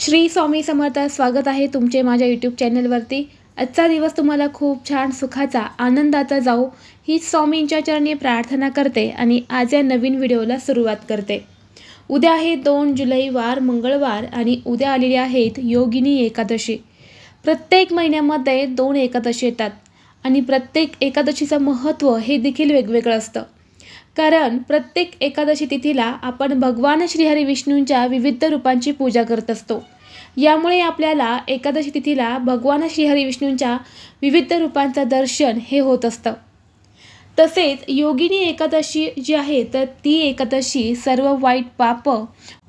श्री स्वामी समर्थ स्वागत आहे तुमचे माझ्या यूट्यूब चॅनलवरती आजचा दिवस तुम्हाला खूप छान सुखाचा आनंदाचा जाऊ. ही स्वामींच्या चरणी प्रार्थना करते आणि आज या नवीन व्हिडिओला सुरुवात करते. उद्या आहे दोन जुलै वार मंगळवार आणि उद्या आलेली आहेत योगिनी एकादशी. प्रत्येक महिन्यामध्ये दोन एकादशी येतात आणि प्रत्येक एकादशीचं महत्त्व हे देखील वेगवेगळं असतं. कारण प्रत्येक एकादशी तिथीला आपण भगवान श्रीहरी विष्णूंच्या विविध रूपांची पूजा करत असतो. यामुळे आपल्याला एकादशी तिथीला भगवान श्रीहरी विष्णूंच्या विविध रूपांचं दर्शन हे होत असतं. तसेच योगिनी एकादशी जी आहे तर ती एकादशी सर्व वाईट पाप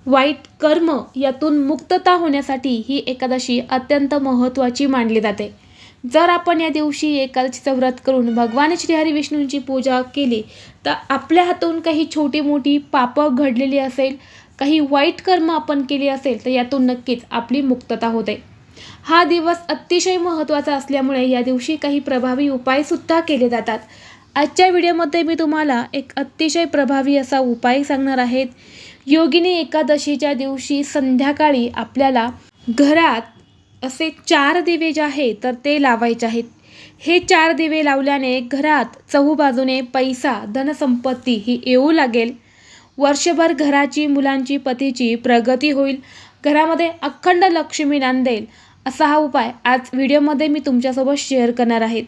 वाईट कर्म यातून मुक्तता होण्यासाठी ही एकादशी अत्यंत महत्त्वाची मानली जाते. जर आपण या दिवशी एकादशीचं व्रत करून भगवान श्रीहरी विष्णूंची पूजा केली तर आपल्या हातून काही छोटी मोठी पापं घडलेली असेल काही वाईट कर्म आपण केली असेल तर यातून नक्कीच आपली मुक्तता होते. हा दिवस अतिशय महत्त्वाचा असल्यामुळे या दिवशी काही प्रभावी उपायसुद्धा केले जातात. आजच्या व्हिडिओमध्ये मी तुम्हाला एक अतिशय प्रभावी असा उपाय सांगणार आहेत योगिनी एकादशीच्या दिवशी संध्याकाळी आपल्याला घरात असे चार दिवे जे आहे तर ते लावायचे आहेत. हे चार दिवे लावल्याने घरात चहूबाजूने पैसा धनसंपत्ती ही येऊ लागेल. वर्षभर घराची मुलांची पतीची प्रगती होईल. घरामध्ये अखंड लक्ष्मी नांदेल असा हा उपाय आज व्हिडिओमध्ये मी तुमच्यासोबत शेअर करणार आहेत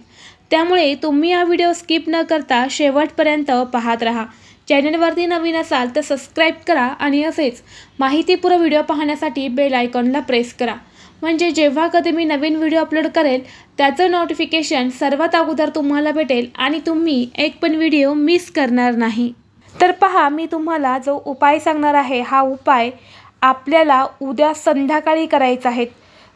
त्यामुळे तुम्ही हा व्हिडिओ स्किप न करता शेवटपर्यंत पाहत राहा. चॅनलवरती नवीन असाल तर सबस्क्राईब करा आणि असेच माहितीपूर्ण व्हिडिओ पाहण्यासाठी बेल आयकॉनला प्रेस करा. म्हणजे जेव्हा कधी मी नवीन व्हिडिओ अपलोड करेल त्याचं नोटिफिकेशन सर्वात अगोदर तुम्हाला भेटेल आणि तुम्ही एक पण व्हिडिओ मिस करणार नाही. तर पहा मी तुम्हाला जो उपाय सांगणार आहे हा उपाय आपल्याला उद्या संध्याकाळी करायचा आहे.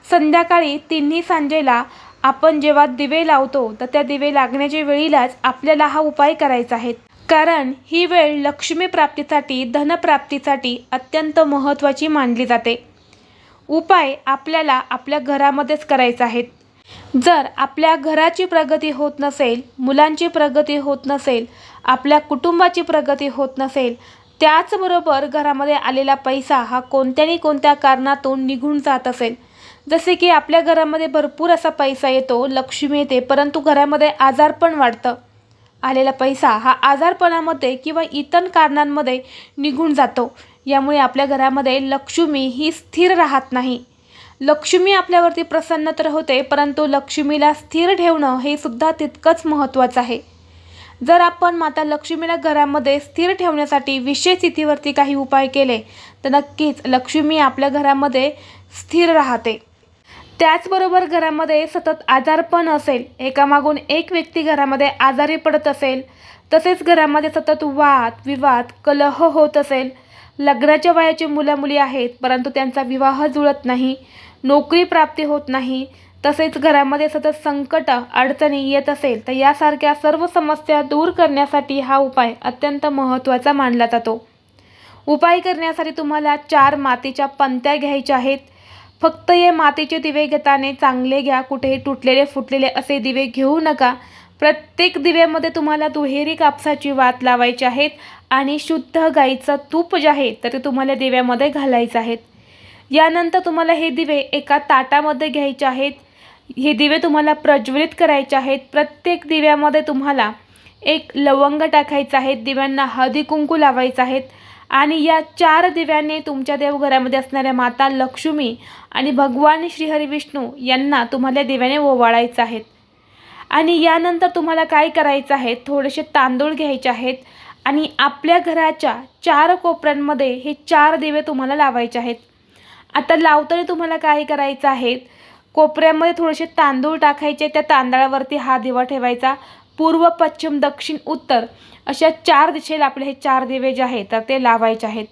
संध्याकाळी तिन्ही सांजेला आपण जेव्हा दिवे लावतो तर त्या दिवे लागण्याच्या वेळीलाच आपल्याला हा उपाय करायचा आहे. कारण ही वेळ लक्ष्मी प्राप्तीसाठी धनप्राप्तीसाठी अत्यंत महत्त्वाची मानली जाते. उपाय आपल्याला आपल्या घरामध्येच करायचा आहेत. जर आपल्या घराची प्रगती होत नसेल मुलांची प्रगती होत नसेल आपल्या कुटुंबाची प्रगती होत नसेल त्याचबरोबर घरामध्ये आलेला पैसा हा कोणत्यानी कोणत्या कारणातून निघून जात असेल. जसे की आपल्या घरामध्ये भरपूर असा पैसा येतो लक्ष्मी येते परंतु घरामध्ये आजार पण वाढतं. आलेला पैसा हा आजारपणामध्ये किंवा इतर कारणांमध्ये निघून जातो. यामुळे आपल्या घरामध्ये लक्ष्मी ही स्थिर राहत नाही. लक्ष्मी आपल्यावरती प्रसन्न तर होते परंतु लक्ष्मीला स्थिर ठेवणं हे सुद्धा तितकंच महत्त्वाचं आहे. जर आपण माता लक्ष्मीला घरामध्ये स्थिर ठेवण्यासाठी विशेष स्थितीवरती काही उपाय केले तर नक्कीच लक्ष्मी आपल्या घरामध्ये स्थिर राहते. त्याचबरोबर घरामध्ये सतत आजारपण असेल. एकामागून एक व्यक्ती घरामध्ये आजारी पडत असेल. तसेच घरामध्ये सतत वाद विवाद कलह होत असेल. लग्नाच्या वयाची मुलं मुली आहेत परंतु त्यांचा विवाह जुळत नाही. नोकरी प्राप्ती होत नाही. तसेच घरामध्ये सतत संकट अडचणी येत असेल तर यासारख्या सर्व समस्या दूर करण्यासाठी हा उपाय अत्यंत महत्त्वाचा मानला जातो. उपाय करण्यासाठी तुम्हाला चार मातीच्या पंत्या घ्यायच्या आहेत. फक्त हे मातीचे दिवे घेताने चांगले घ्या कुठेही तुटलेले फुटलेले असे दिवे घेऊ नका. प्रत्येक दिव्यामध्ये तुम्हाला दुहेरी कापसाची वात लावायची आहेत आणि शुद्ध गाईचं तूप जे आहे तर ते तुम्हाला दिव्यामध्ये घालायचं आहेत. यानंतर तुम्हाला हे दिवे एका ताटामध्ये घ्यायचे आहेत. हे दिवे तुम्हाला प्रज्वलित करायचे आहेत. प्रत्येक दिव्यामध्ये तुम्हाला एक लवंग टाकायचं आहे. दिव्यांना हळदी कुंकू लावायचं आहेत. आणि या चार दिव्याने तुमच्या देवघरामध्ये असणाऱ्या माता लक्ष्मी आणि भगवान श्रीहरी विष्णू यांना तुम्हाला दिव्याने ओवाळायचं आहेत आणि यानंतर तुम्हाला काय करायचं आहे? थोडेसे तांदूळ घ्यायचे आहेत आणि आपल्या घराच्या चार कोपऱ्यांमध्ये हे चार दिवे तुम्हाला लावायचे आहेत. आता लावताना तुम्हाला काय करायचं आहे? कोपऱ्यामध्ये थोडेसे तांदूळ टाकायचे त्या तांदळावरती हा दिवा ठेवायचा. पूर्व पश्चिम दक्षिण उत्तर अशा चार दिशेला आपले हे चार दिवे जे आहेत तर ते लावायचे आहेत.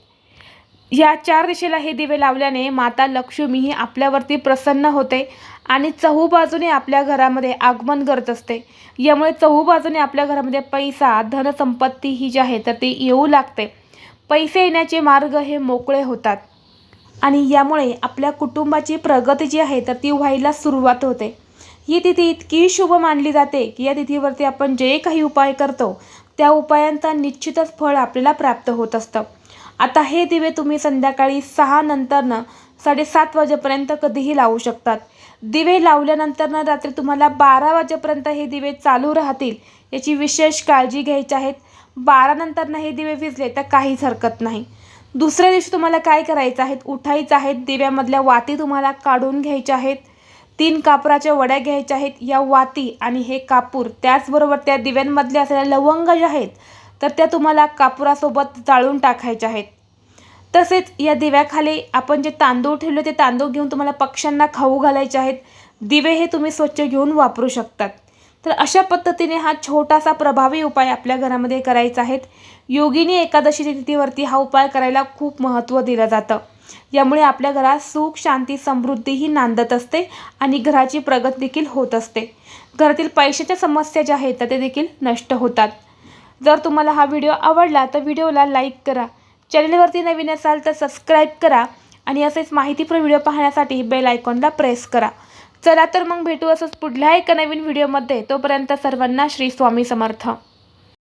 या चार दिशेला हे दिवे लावल्याने माता लक्ष्मी ही आपल्यावरती प्रसन्न होते आणि चहूबाजूने आपल्या घरामध्ये आगमन करत असते. यामुळे चहूबाजूने आपल्या घरामध्ये पैसा धनसंपत्ती ही जी आहे तर ती येऊ लागते. पैसे येण्याचे मार्ग हे मोकळे होतात. आणि यामुळे आपल्या कुटुंबाची प्रगती जी आहे तर ती व्हायला सुरुवात होते. ही तिथी इतकी शुभ मानली जाते की या तिथीवरती आपण जे काही उपाय करतो त्या उपायांचा निश्चितच फळ आपल्याला प्राप्त होत असतं. आता हे दिवे तुम्ही संध्याकाळी सहा नंतरनं साडेसात वाजेपर्यंत कधीही लावू शकतात. दिवे लावल्यानंतरनं रात्री तुम्हाला बारा वाजेपर्यंत हे दिवे चालू राहतील याची विशेष काळजी घ्यायची आहेत. बारानंतरनं हे दिवे विजले तर काहीच हरकत नाही. दुसऱ्या दिवशी तुम्हाला काय करायचं आहे? उठायचं आहे. दिव्यामधल्या वाती तुम्हाला काढून घ्यायच्या आहेत. तीन कापराच्या वड्या घ्यायच्या आहेत या वाती आणि हे कापूर. त्याचबरोबर त्या दिव्यांमधले असलेल्या लवंग ज्या आहेत तर त्या तुम्हाला कापुरासोबत जाळून टाकायच्या आहेत. तसेच या दिव्याखाली आपण जे तांदूळ ठेवले ते तांदूळ घेऊन तुम्हाला पक्ष्यांना खाऊ घालायचे आहेत. दिवे हे तुम्ही स्वच्छ घेऊन वापरू शकतात. तर अशा पद्धतीने हा छोटासा प्रभावी उपाय आपल्या घरामध्ये करायचा आहे. योगिनी एकादशी तिथीवरती हा उपाय करायला खूप महत्त्व दिलं जातं. यामुळे आपल्या घरात सुख शांती समृद्धीही नांदत असते आणि घराची प्रगत देखील होत असते. घरातील पैशाच्या समस्या ज्या आहेत त्या ते देखील नष्ट होतात. जर तुम्हाला हा व्हिडिओ आवडला तर व्हिडिओला लाईक करा. चॅनलवरती नवीन असाल तर सबस्क्राईब करा आणि असेच माहितीपूर्ण व्हिडिओ पाहण्यासाठी बेल आयकॉनला प्रेस करा. चला तर मग भेटू असंच पुढल्या एका नवीन व्हिडिओमध्ये. तोपर्यंत सर्वांना श्री स्वामी समर्थ.